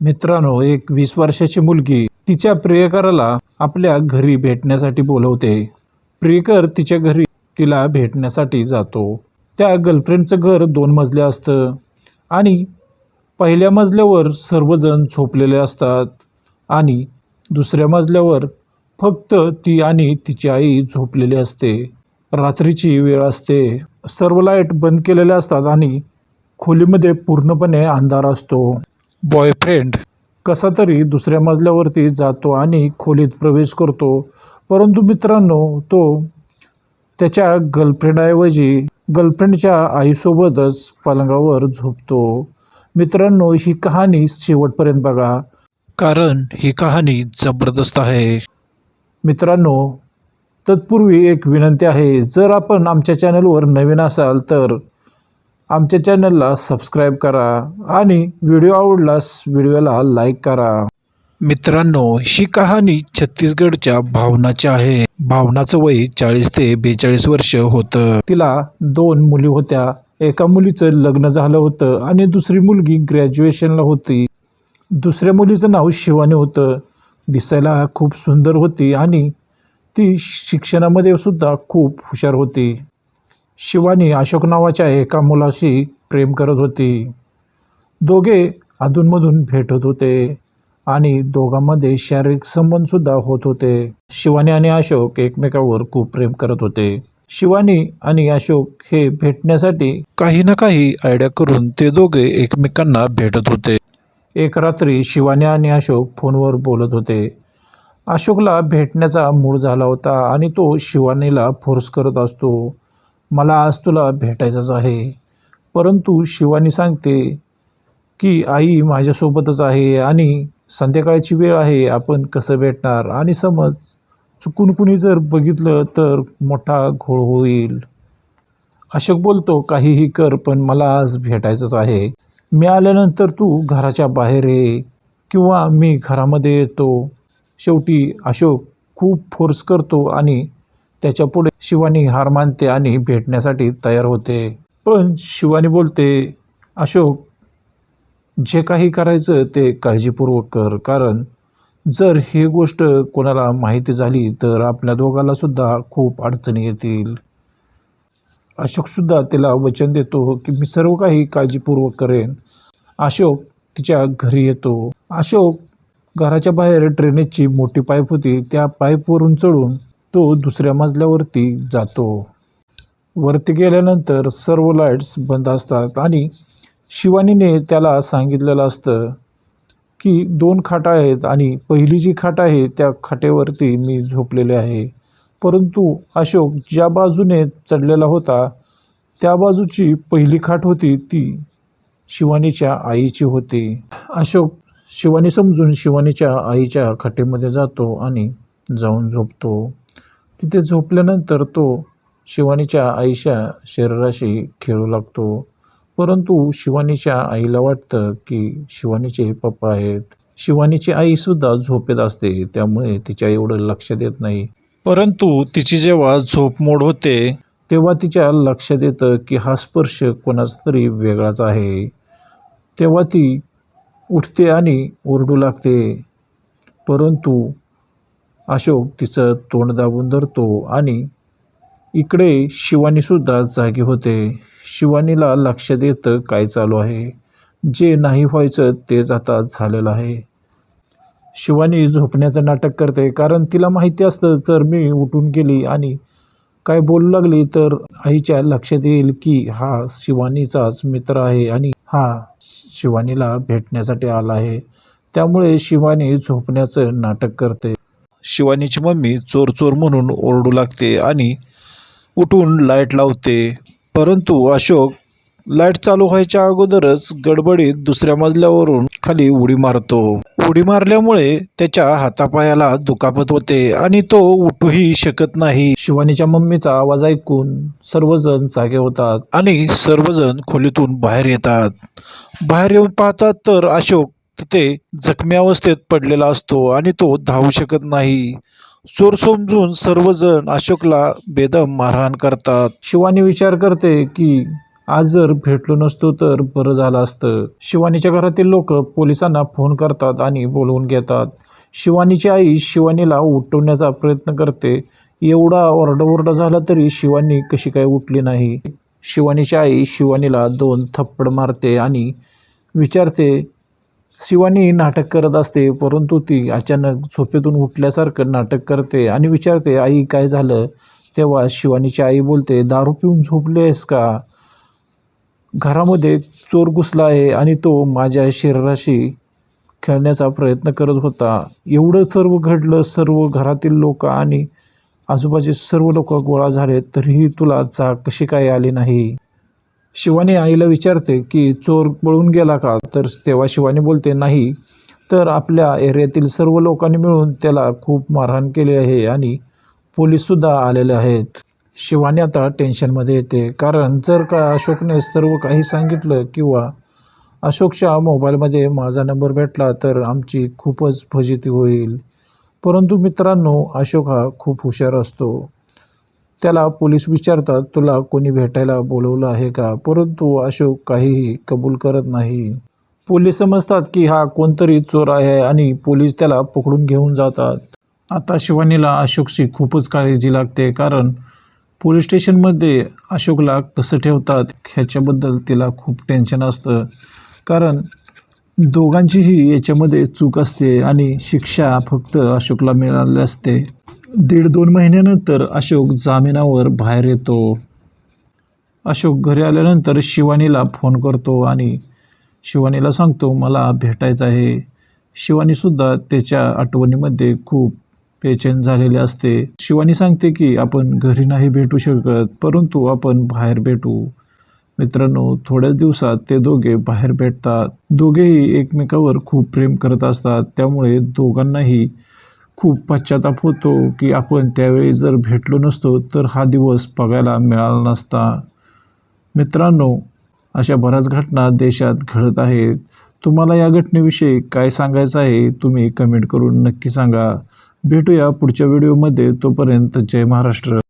मित्रांनो एक वीस वर्षाची मुलगी तिच्या प्रियकराला आपल्या घरी भेटण्यासाठी बोलवते. प्रियकर तिच्या घरी तिला भेटण्यासाठी जातो. त्या गर्लफ्रेंडचं घर दोन मजले असतं आणि पहिल्या मजल्यावर सर्वजण झोपलेले असतात आणि दुसऱ्या मजल्यावर फक्त ती आणि तिची आई झोपलेली असते. रात्रीची वेळ असते. सर्व लाइट बंद केलेल्या असतात आणि खोलीमध्ये पूर्णपणे अंधार असतो. बॉयफ्रेंड कसा तरी दुसऱ्या मजल्यावरती जातो आणि खोलीत प्रवेश करतो. परंतु मित्रांनो तो त्याच्या गर्लफ्रेंडऐवजी गर्लफ्रेंडच्या आईसोबतच पलंगावर झोपतो. मित्रांनो ही कहाणी शेवटपर्यंत बघा. कारण ही कहाणी जबरदस्त आहे. मित्रांनो तत्पूर्वी एक विनंती आहे. जर आपण आमच्या चॅनलवर नवीन असाल तर आमच्या चॅनलला सबस्क्राईब करा आणि व्हिडिओ आवडलास व्हिडिओला लाईक करा. मित्रांनो ही कहाणी छत्तीसगडच्या भावनाची आहे. भावनाचं वय चाळीस ते बेचाळीस वर्ष होतं. तिला दोन मुली होत्या. एका मुलीचं लग्न झालं होतं आणि दुसरी मुलगी ग्रॅज्युएशनला होती. दुसऱ्या मुलीचं नाव शिवानी होतं. दिसायला खूप सुंदर होती आणि ती शिक्षणामध्ये सुद्धा खूप हुशार होती. शिवानी अशोक नावाच्या एका मुलाशी प्रेम करत होती. दोघे अधूनमधून भेटत होते आणि दोघांमध्ये शारीरिक संबंधसुद्धा होत होते. शिवानी आणि अशोक एकमेकावर खूप प्रेम करत होते. शिवानी आणि अशोक हे भेटण्यासाठी काही ना काही आयडिया करून ते दोघे एकमेकांना भेटत होते. एक रात्री शिवानी आणि अशोक फोनवर बोलत होते. अशोकला भेटण्याचा मूड झाला होता आणि तो शिवानीला फोर्स करत असतो. मला आज तुला भेटायचंच आहे. परंतु शिवानी सांगते की आई माझ्यासोबतच आहे आणि संध्याकाळची वेळ आहे आपण कसं भेटणार? आणि समज चुकून कुणी जर बघितलं तर मोठा घोळ होईल. अशोक बोलतो काहीही कर पण मला आज भेटायचंच आहे. मी आल्यानंतर तू घराच्या बाहेर ये किंवा मी घरामध्ये येतो. शेवटी अशोक खूप फोर्स करतो आणि त्याच्या पुढे शिवानी हार मानते आणि भेटण्यासाठी तयार होते. पण शिवानी बोलते अशोक जे काही करायचं ते काळजीपूर्वक कर. कारण जर ही गोष्ट कोणाला माहिती झाली तर आपल्या दोघाला सुद्धा खूप अडचणी येतील. अशोकसुद्धा तिला वचन देतो की मी सर्व काही काळजीपूर्वक करेन. अशोक तिच्या घरी येतो. अशोक घराच्या बाहेर ड्रेनेजची मोठी पाईप होती. त्या पाईपवरून चढून तो दुसऱ्या मजल्यावरती जातो. वरती गेल्यानंतर सर्व लाईट्स बंद असतात आणि शिवानीने त्याला सांगितलेलं असतं की दोन खाटा आहेत आणि पहिली जी खाट आहे त्या खाटेवरती मी झोपलेले आहे. परंतु अशोक ज्या बाजूने चढलेला होता त्या बाजूची पहिली खाट होती ती शिवानीच्या आईची होती. अशोक शिवानी समजून शिवानीच्या आईच्या खाटेमध्ये जातो आणि जाऊन झोपतो. तिथे झोपल्यानंतर तो शिवानीच्या आईच्या शरीराशी खेळू लागतो. परंतु शिवानीच्या आईला वाटतं की शिवानीचे पप्पा आहेत. शिवानीची आईसुद्धा झोपेत असते त्यामुळे तिच्या एवढं लक्ष देत नाही. परंतु तिची जेव्हा झोप मोड होते तेव्हा तिच्या लक्षात येतं की हा स्पर्श कोणाचा तरी वेगळाच आहे. तेव्हा ती उठते आणि ओरडू लागते. परंतु अशोक तिचं तोंड दाबून धरतो आणि इकडे शिवानीसुद्धा जागी होते. शिवानीला लक्षात येतं काय चालू आहे. जे नाही व्हायचं तेच आता झालेलं आहे. शिवानी झोपण्याचं नाटक करते. कारण तिला माहिती असतं तर मी उठून गेली आणि काय बोलू लागली तर आईच्या लक्षात येईल की हा शिवानीचाच मित्र आहे आणि हा शिवानीला भेटण्यासाठी आला आहे. त्यामुळे शिवानी झोपण्याचं नाटक करते. शिवानीची मम्मी चोर चोर म्हणून ओरडू लागते आणि उठून लाइट लावते. परंतु अशोक लाइट चालू व्हायच्या अगोदरच गडबडीत दुसऱ्या मजल्यावरून खाली उडी मारतो. उडी मारल्यामुळे त्याच्या हातापायाला दुखापत होते आणि तो उठूही शकत नाही. शिवानीच्या मम्मीचा आवाज ऐकून सर्वजण जागे होतात. आणि सर्वजण खोलीतून बाहेर येतात. बाहेर येऊन पाहतात तर अशोक तर ते जखमी अवस्थेत पडलेला असतो आणि तो धावू शकत नाही. चोर समजून सर्वजण अशोकला बेदम मारहाण करतात. शिवानी विचार करते की आज जर भेटलो नसतो तर बरं झालं असतं. शिवानीच्या घरातील लोक पोलिसांना फोन करतात आणि बोलवून घेतात. शिवानीची आई शिवानीला उठवण्याचा प्रयत्न करते. एवढा ओरडाओरडा झाला तरी शिवानी कशी काय उठली नाही. शिवानीची आई शिवानीला दोन थप्पड मारते आणि विचारते शिवानी नाटक करत असते परंतु ती अचानक झोपेतून उठल्यासारखं नाटक करते आणि विचारते आई काय झालं? तेव्हा शिवानीची आई बोलते दारू पिऊन झोपले आहेस का? घरामध्ये चोर घुसला आहे आणि तो माझ्या शरीराशी खेळण्याचा प्रयत्न करत होता. एवढं सर्व घडलं सर्व घरातील लोक आणि आजूबाजूचे सर्व लोक गोळा झाले तरीही तुला जाग कशी काय आली नाही? शिवानी आईला विचारते की चोर पळून गेला का? तर तेव्हा शिवानी बोलते नाही. तर आपल्या एरियातील सर्व लोकांनी मिळून त्याला खूप मारहाण केली आहे आणि पोलीससुद्धा आलेले आहेत. शिवानी आता टेन्शनमध्ये येते. कारण जर का अशोकने सर्व काही सांगितलं किंवा अशोकच्या मोबाईलमध्ये माझा नंबर भेटला तर आमची खूपच फजिती होईल. परंतु मित्रांनो अशोक हा खूप हुशार असतो. त्याला पोलीस विचारतात तुला कोणी भेटायला बोलवलं आहे का? परंतु अशोक काहीही कबूल करत नाही. पोलीस समजतात की हा कोणतरी चोर आहे आणि पोलीस त्याला पकडून घेऊन जातात. आता शिवानीला अशोकची खूपच काळजी लागते कारण पोलीस स्टेशनमध्ये अशोकला कसं ठेवतात ह्याच्याबद्दल तिला खूप टेन्शन असतं. कारण दोघांचीही याच्यामध्ये चूक असते आणि शिक्षा फक्त अशोकला मिळाली असते. दीड दोन महिन्यानंतर अशोक जामिनावर बाहेर येतो. अशोक घरी आल्यानंतर शिवानीला फोन करतो आणि शिवानीला सांगतो मला भेटायचं आहे. शिवानीसुद्धा त्याच्या आठवणीमध्ये खूप बेचैन झालेले असते. शिवानी सांगते की आपण घरी नाही भेटू शकत परंतु आपण बाहेर भेटू. मित्रांनो थोड्याच दिवसात ते दोघे बाहेर भेटतात. दोघेही एकमेकावर खूप प्रेम करत असतात त्यामुळे दोघांनाही खूप पश्चाताप होतो की आपण त्यावेळी जर भेटलो नसतो तर हा दिवस बघायला मिळाला नसता. मित्रांनो अशा बऱ्याच घटना देशात घडत आहेत. तुम्हाला या घटनेविषयी काय सांगायचं आहे तुम्ही कमेंट करून नक्की सांगा. भेटूया पुढच्या व्हिडिओमध्ये. तोपर्यंत जय महाराष्ट्र.